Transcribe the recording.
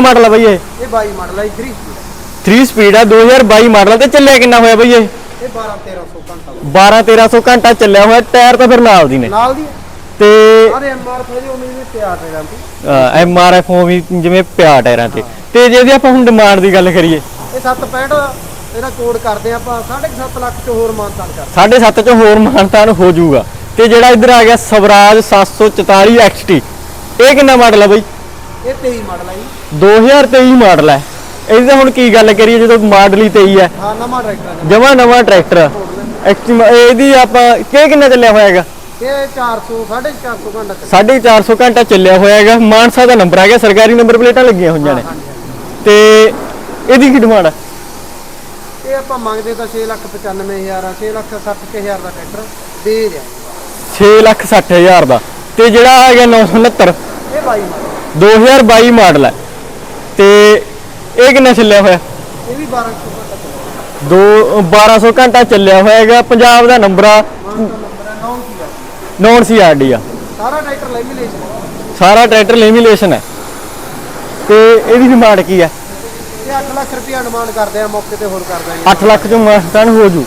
Model ਆ ਬਈ ਇਹ? ਇਹ 22 ਮਾਡਲ ਹੈ 3 3 ਸਪੀਡ ਆ। 2022 ਮਾਡਲ ਤੇ ਚੱਲਿਆ ਕਿੰਨਾ ਹੋਇਆ ਬਈ ਇਹ? ਇਹ 12 1300 ਘੰਟਾ 12 1300 ਘੰਟਾ ਚੱਲਿਆ ਹੋਇਆ ਟਾਇਰ ਤਾਂ ਫਿਰ ਨਾਲ ਦੀ ਨੇ। ਨਾਲ ਦੀ। ਤੇ ਸਾਰੇ ਐਮਆਰ ਫੇ ਉਹ ਮੇਰੇ ਤਿਆਰ ਹੈ ਜਾਂਦੀ ਐਮ ਆਰ ਐਫ ਵੀ ਜਿਵੇਂ ਪਿਆ ਟਾਇਰਾਂ ਤੇ। ਤੇ ਜੇ ਆਪਾਂ ਹੁਣ ਡਿਮਾਂਡ ਦੀ ਗੱਲ ਕਰੀਏ। ਇਹ 765 ਇਹਦਾ ਕੋਡ ਕਰਦੇ ਆਪਾਂ 7.5 ਲੱਖ ਚ ਹੋਰ ਮਾਨਤਾਨ ਕਰ 7.5 ਚ ਹੋਰ ਮਾਨਤਾਨ ਹੋ ਜਾਊਗਾ। ਤੇ ਜਿਹੜਾ ਇੱਧਰ ਆ ਗਿਆ ਸਵਰਾਜ 744 XT ਇਹ ਕਿੰਨਾ ਮਾਡਲ ਆ ਬਈ? ਇਹ 23 ਮਾਡਲ ਹੈ ਜੀ। 2023 ਮਾਡਲ ਹੈ ਇਹਦੀ ਹੁਣ ਕੀ ਗੱਲ ਕਰੀਏ ਜਦੋਂ ਮਾਡਲ ਹੀ 23 ਹੈ ਹਾਂ ਨਵਾਂ ਟਰੈਕਟਰ ਹੈ ਜਮਾ ਨਵਾਂ ਟਰੈਕਟਰ ਇਹਦੀ ਆਪਾਂ ਕਿ ਕਿੰਨਾ ਚੱਲਿਆ ਹੋਇਆ ਹੈਗਾ? ਇਹ 400 450 ਘੰਟਾ ਚੱਲਿਆ। 450 ਘੰਟਾ ਚੱਲਿਆ ਹੋਇਆ ਹੈਗਾ। ਮਾਨਸਾ ਦਾ ਨੰਬਰ ਆ ਗਿਆ ਸਰਕਾਰੀ ਨੰਬਰ ਪਲੇਟਾਂ ਲੱਗੀਆਂ ਹੋਈਆਂ ਨੇ। ਤੇ ਇਹਦੀ ਕੀ ਡਿਮਾਂਡ ਹੈ ਇਹ ਆਪਾਂ ਮੰਗਦੇ ਤਾਂ 6 ਲੱਖ 95000 ਆ 6 ਲੱਖ 60000 ਦਾ ਟਰੈਕਟਰ ਦੇ ਰਿਹਾ 6 ਲੱਖ 60 ਹਜ਼ਾਰ ਦਾ। ਤੇ ਜਿਹੜਾ ਹੈਗਾ 969 ਇਹ 22 ਮਾਡਲ 2022 ਮਾਡਲ ਹੈ। ਤੇ ਇਹ ਕਿੰਨਾ ਚੱਲਿਆ ਹੋਇਆ? ਇਹ ਵੀ 1200 ਘੰਟਾ ਚੱਲਿਆ ਦੋ 1200 ਘੰਟਾ ਚੱਲਿਆ ਹੋਇਆ ਹੈਗਾ। ਪੰਜਾਬ ਦਾ ਨੰਬਰ ਆ। ਮਾਨਤਾਨ ਨੰਬਰ ਹੈ 9 ਕੀ ਹੈ ਨੌਨ ਸੀਆਰਡੀ ਆ। ਸਾਰਾ ਟਰੈਕਟਰ ਲੈਮੀਨੇਸ਼ਨ ਸਾਰਾ ਟਰੈਕਟਰ ਲੈਮੀਨੇਸ਼ਨ ਹੈ ਤੇ ਇਹਦੀ ਡਿਮਾਂਡ ਕੀ ਹੈ? ਇਹ 8 ਲੱਖ ਰੁਪਇਆ ਡਿਮਾਂਡ ਕਰਦੇ ਆ ਮੌਕੇ ਤੇ ਹੋਰ ਕਰ ਦਾਂਗੇ 8 ਲੱਖ ਚੋਂ ਮਾਸਟਨ ਹੋ ਜੂ।